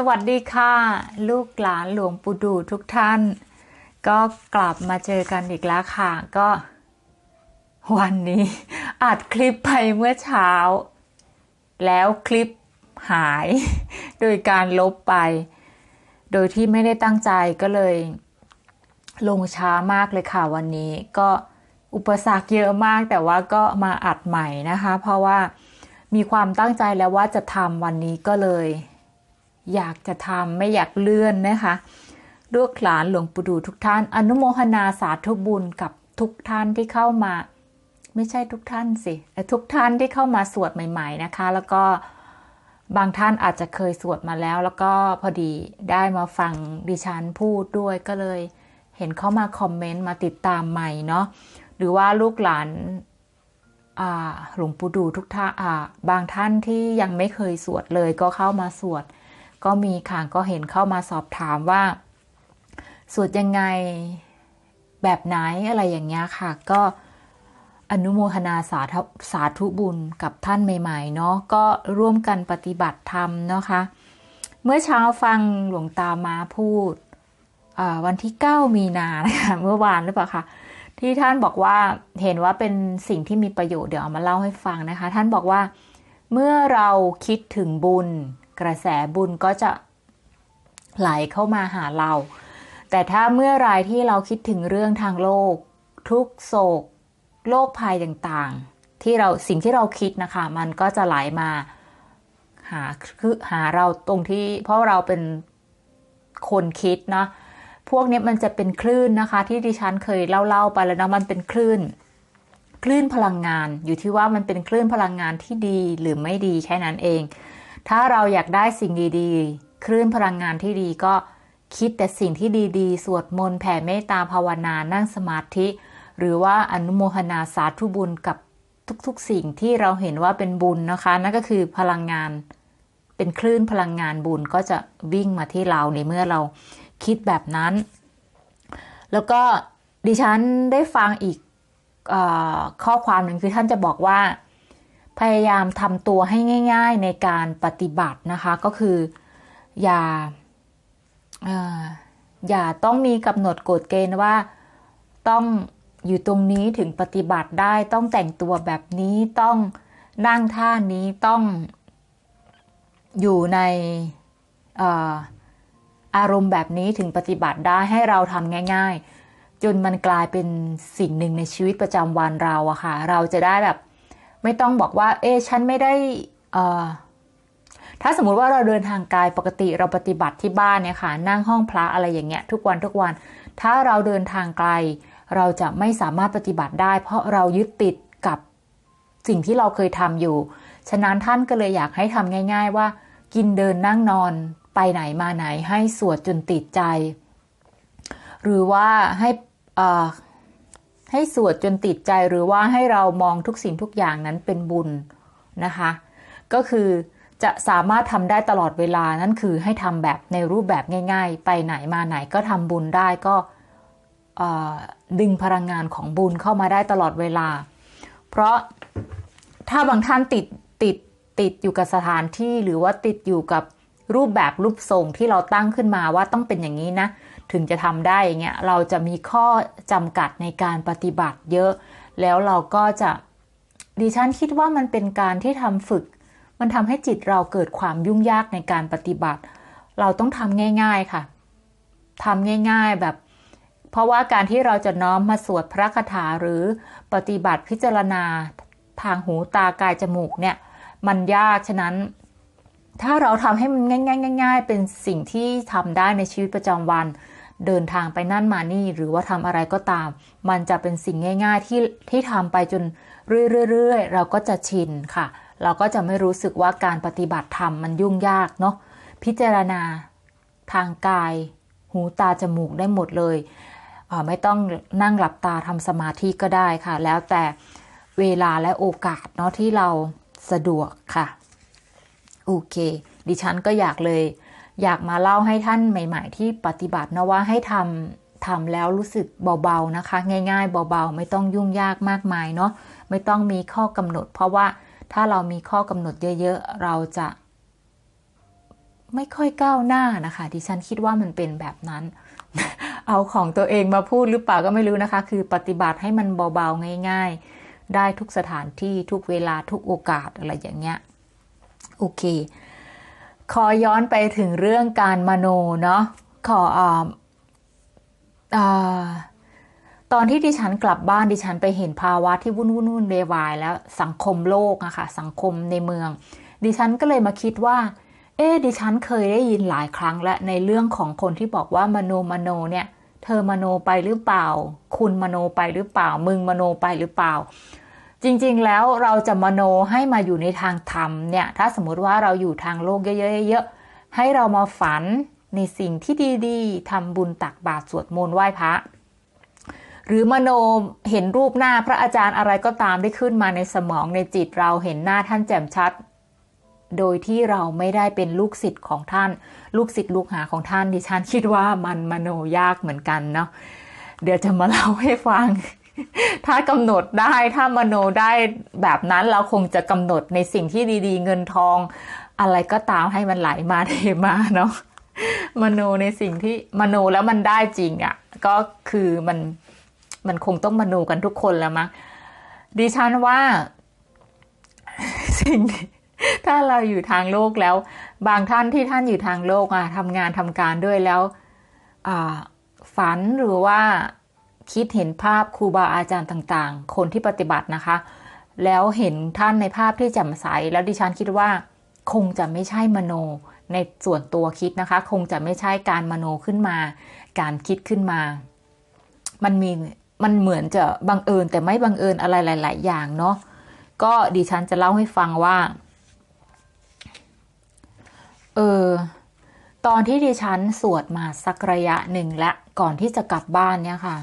สวัสดีค่ะ ลูกหลานหลวงปู่ดูทุกท่าน ก็กลับมาเจอกันอีกแล้วค่ะ ก็ วันนี้อัดคลิปไปเมื่อเช้า แล้วคลิปหาย โดยการลบไป โดยที่ไม่ได้ตั้งใจก็เลย ลงช้ามากเลยค่ะวันนี้ ก็อุปสรรคเยอะมากแต่ว่าก็มาอัดใหม่นะคะ เพราะว่ามีความตั้งใจแล้วว่าจะทำวันนี้ก็เลย อยากจะทำไม่อยากเลื่อนนะคะลูกหลานหลวงปู่ดูทุกท่าน อนุโมทนาสาธุบุญกับทุกท่านที่เข้ามา ไม่ใช่ทุกท่านสิแต่ทุกท่านที่เข้ามาสวดใหม่ ๆนะคะ แล้วก็บางท่านอาจจะเคยสวดมาแล้ว แล้วก็พอดีได้มาฟังดิฉันพูดด้วยก็เลย เห็นเข้ามาคอมเมนต์มาติดตามใหม่เนาะหรือว่าลูกหลานหลวงปู่ดูทุกท่านบางท่านที่ยังไม่เคยสวดเลยก็เข้ามาสวด ก็มีค่ะก็เห็นเข้ามาสอบถามว่าสวดยังไงแบบไหนอะไรอย่างเงี้ยค่ะ ก็อนุโมทนาสาธุสาธุบุญกับท่านใหม่ๆเนาะก็ร่วมกันปฏิบัติธรรมนะคะ เมื่อเช้าฟังหลวงตามาพูดวันที่ 9 มีนานะคะเมื่อวานหรือเปล่าคะที่ท่านบอกว่าเห็นว่าเป็นสิ่งที่มีประโยชน์เดี๋ยวเอามาเล่าให้ฟังนะคะ ท่านบอกว่า เมื่อเราคิดถึงบุญ กระแสบุญก็จะไหลเข้ามาหาเรา แต่ถ้าเมื่อไรที่เราคิดถึงเรื่องทางโลก ทุกโศก โลกภัยต่างๆ ที่เราสิ่งที่เราคิดนะคะ มันก็จะไหลมาหาคือหาเราตรงที่ เพราะเราเป็นคนคิดนะพวกนี้มันจะเป็นคลื่นนะคะ ที่ดิฉันเคยเล่าๆไปแล้วนะมันเป็นคลื่น คลื่นพลังงานอยู่ที่ว่ามันเป็นคลื่นพลังงานที่ดีหรือไม่ดีแค่นั้นเอง ถ้าเราอยากได้สิ่งดีๆ คลื่นพลังงานที่ดีก็คิดแต่สิ่งที่ดีๆ สวดมนต์แผ่เมตตาภาวนา นั่งสมาธิ หรือว่าอนุโมทนาสาธุบุญกับทุกๆ สิ่งที่เราเห็นว่าเป็นบุญนะคะ นั่นก็คือพลังงาน เป็นคลื่นพลังงานบุญก็จะวิ่งมาที่เราในเมื่อเราคิดแบบนั้น แล้วก็ดิฉันได้ฟังอีกอข้อความหนึ่งคือท่านจะบอกว่า พยายามทำตัวให้ง่าย ๆในการปฏิบัตินะคะ ก็คืออย่าอย่าต้องมีกำหนดกฎเกณฑ์ว่าต้องอยู่ตรงนี้ถึงปฏิบัติได้ต้องแต่งตัวแบบนี้ต้องนั่งท่านี้ต้องอยู่ในอารมณ์แบบนี้ถึงปฏิบัติได้ให้เราทำง่าย ๆ จนมันกลายเป็นสิ่งหนึ่งในชีวิตประจำวันเราอะค่ะ เราจะได้แบบ ไม่ต้องบอกว่า เอ๊ฉันไม่ได้ถ้าสมมุติว่าเราเดินทางกายปกติเราปฏิบัติที่บ้านเนี่ยค่ะ นั่งห้องพระอะไรอย่างเงี้ยทุกวันทุกวัน ถ้าเราเดินทางไกล เราจะไม่สามารถปฏิบัติได้ เพราะเรายึดติดกับสิ่งที่เราเคยทำอยู่ ฉะนั้นท่านก็เลยอยากให้ทำง่าย ๆ ว่า กินเดินนั่งนอนไปไหนมาไหนให้สวดจนติดใจ หรือว่าให้ ให้สวดจนติดใจหรือว่าให้เรามองทุกสิ่งทุกอย่างนั้นเป็นบุญนะคะ ก็คือจะสามารถทำได้ตลอดเวลานั่นคือให้ทำแบบในรูปแบบง่าย ๆ ไปไหนมาไหนก็ทำบุญได้ก็ดึงพลังงานของบุญเข้ามาได้ตลอดเวลา เพราะถ้าบางท่านติดติดติดอยู่กับสถานที่หรือว่าติดอยู่กับรูปแบบรูปทรงที่เราตั้งขึ้นมาว่าต้องเป็นอย่างนี้นะ ถึงจะทำได้อย่างเงี้ยเราจะมีข้อจำกัดในการปฏิบัติเยอะ แล้วเราก็จะดิฉันคิดว่ามันเป็นการที่ทำฝึก มันทำให้จิตเราเกิดความยุ่งยากในการปฏิบัติ เราต้องทำง่าย ๆค่ะทำง่ายๆแบบ เพราะว่าการที่เราจะน้อมมาสวดพระคาถาหรือปฏิบัติพิจารณาทางหูตากายจมูกเนี่ย มันยากฉะนั้น ถ้าเราทำให้มันง่ายๆง่ายๆ เป็นสิ่งที่ทำได้ในชีวิตประจำวัน เดินทางไปนั่นมานี่หรือว่าทำอะไรก็ตาม มันจะเป็นสิ่งง่าย ๆ ที่ที่ทำไปจนเรื่อยๆเราก็จะชินค่ะ เราก็จะไม่รู้สึกว่าการปฏิบัติธรรมมันยุ่งยากเนาะพิจารณาทางกาย หูตาจมูกได้หมดเลยไม่ต้องนั่งหลับตาทำสมาธิก็ได้ค่ะ แล้วแต่เวลาและโอกาสเนาะที่เราสะดวกค่ะโอเค ดิฉันก็อยากเลย อยากมาเล่าให้ท่านใหม่ ๆ ที่ปฏิบัตินะว่าให้ทำทำแล้วรู้สึกเบาๆนะคะ ง่าย ๆ เบาๆ ไม่ต้องยุ่งยากมากมายเนาะไม่ต้องมีข้อกำหนด เพราะว่าถ้าเรามีข้อกำหนดเยอะ ๆ เราจะ ไม่ค่อยก้าวหน้านะคะ ดิฉันคิดว่ามันเป็นแบบนั้น เอาของตัวเองมาพูดหรือเปล่าก็ไม่รู้นะคะ คือปฏิบัติให้มันเบาๆง่าย ๆ ได้ทุกสถานที่ทุกเวลาทุกโอกาสอะไรอย่างเงี้ยโอเค ขอย้อนไปถึงเรื่องการมโนเนาะขออ่าอ่าตอนที่ดิฉันกลับบ้านดิฉันไปเห็นภาวะที่วุ่นวุ่นวุ่นเววายแล้วสังคมโลกอะค่ะสังคมในเมือง ดิฉันก็เลยมาคิดว่า เอ๊ดิฉันเคยได้ยินหลายครั้งและในเรื่องของคนที่บอกว่ามโนมโนเนี่ย เธอมโนไปหรือเปล่า คุณมโนไปหรือเปล่า มึงมโนไปหรือเปล่า จริงๆ แล้วเราจะมโนให้มาอยู่ในทางธรรมเนี่ย ถ้าสมมติว่าเราอยู่ทางโลกเยอะๆให้เรามาฝันในสิ่งที่ดีๆทำบุญตักบาตรสวดมนต์ไหว้พระ หรือมโนเห็นรูปหน้าพระอาจารย์อะไรก็ตามได้ขึ้นมาในสมองในจิตเราเห็นหน้าท่านแจ่มชัด โดยที่เราไม่ได้เป็นลูกศิษย์ของท่าน ลูกศิษย์ลูกหาของท่านดิฉันคิดว่ามันมโนยากเหมือนกันเนาะเดี๋ยวจะมาเล่าให้ฟัง ถ้ากำหนดได้ถ้ามโนได้แบบนั้นเราคงจะกำหนดในสิ่งที่ดี ๆ เงินทองอะไรก็ตามให้มันไหลมาเทมาเนาะมโนในสิ่งที่มโนแล้วมันได้จริงอะ่ะ ก็คือมันมันคงต้องมโนกันทุกคนแล้วมั้งดิฉันว่า สิ่งถ้าเราอยู่ทางโลกแล้ว บางท่านที่ท่านอยู่ทางโลกอะทำงานทำการด้วยแล้ว อ่า ฝันหรือว่า คิดเห็นภาพครูบาอาจารย์ต่างๆ คนที่ปฏิบัตินะคะ แล้วเห็นท่านในภาพที่แจ่มใส แล้วดิฉันคิดว่าคงจะไม่ใช่มโนในส่วนตัวคิดนะคะ คงจะไม่ใช่การมโนขึ้นมา การคิดขึ้นมา มันมีมันเหมือนจะบังเอิญแต่ไม่บังเอิญอะไรหลาย ๆ อย่างเนาะก็ดิฉันจะเล่าให้ฟังว่าเออตอนที่ดิฉันสวดมาสักระยะหนึ่งและก่อนที่จะกลับบ้านเนี่ยค่ะ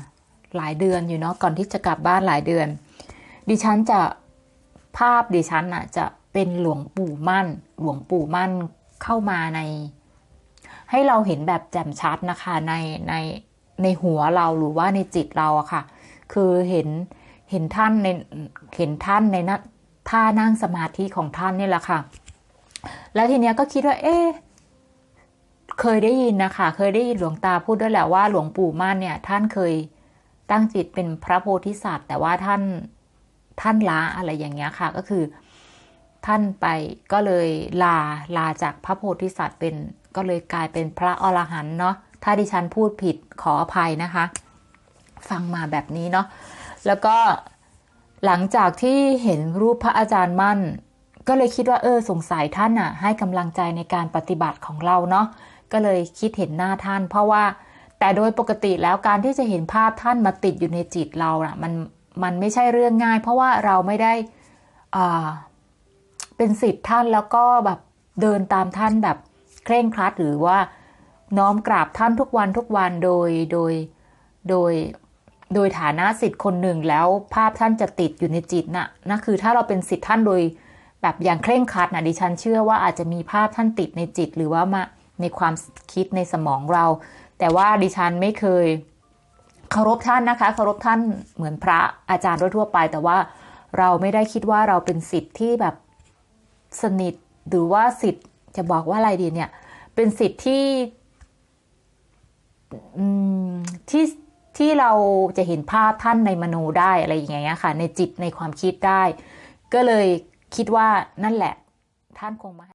หลายเดือนอยู่เนาะก่อนที่จะกลับบ้านหลายเดือน ดิฉันจะภาพดิฉันอะจะเป็นหลวงปู่มั่น หลวงปู่มั่นเข้ามาใน ให้เราเห็นแบบแจ่มชัดนะคะในในในหัวเราหรือว่าในจิตเราอะค่ะ คือเห็นเห็นท่านในเห็นท่านในนท่านั่งสมาธิของท่านนี่แหละค่ะ แล้วทีเนี้ยก็คิดว่า เอ๊เคยได้ยินนะคะ เคยได้ยินหลวงตาพูดด้วยแหละว่าหลวงปู่มั่นเนี่ย ท่านเคย ตั้งจิตเป็นพระโพธิสัตว์ แต่ว่าท่านท่านละอะไรอย่างเงี้ยค่ะ ก็คือ ท่านไปก็เลยลาลาจากพระโพธิสัตว์เป็นก็เลยกลายเป็นพระอรหันต์เนาะถ้าดิฉันพูดผิดขออภัยนะคะ ฟังมาแบบนี้เนาะแล้วก็หลังจากที่เห็นรูปพระอาจารย์มั่น ก็เลยคิดว่าเออสงสัยท่านอะ ให้กำลังใจในการปฏิบัติของเราเนาะก็เลยคิดเห็นหน้าท่าน เพราะว่า แต่โดยปกติแล้วการที่จะเห็นภาพท่านมาติดอยู่ในจิตเราอะมันมันไม่ใช่เรื่องง่าย เพราะว่าเราไม่ได้อ่าเป็นสิทธิ์ท่านแล้วก็แบบเดินตามท่านแบบเคร่งครัดหรือว่าน้อมกราบท่านทุกวันทุกวันโดยโดยโดยโดยฐานะสิทธิ์คนหนึ่งแล้วภาพท่านจะติดอยู่ในจิตน่ะนั่นคือถ้าเราเป็นสิทธิ์ท่านโดยแบบอย่างเคร่งครัดนะดิฉันเชื่อว่าอาจจะมีภาพท่านติดในจิตหรือว่ามาในความคิดในสมองเรา แต่ว่าดิฉันไม่เคยเคารพท่านนะคะเคารพท่านเหมือนพระอาจารย์ทั่วไป แต่ว่าเราไม่ได้คิดว่าเราเป็นสิทธิ์ที่แบบสนิทหรือว่าสิทธิ์จะบอกว่าอะไรดีเนี่ย เป็นสิทธิ์ที่ที่ที่เราจะเห็นภาพท่านในมโนได้อะไรอย่างเงี้ยค่ะ ในจิตในความคิดได้ ก็เลยคิดว่านั่นแหละท่านคงมา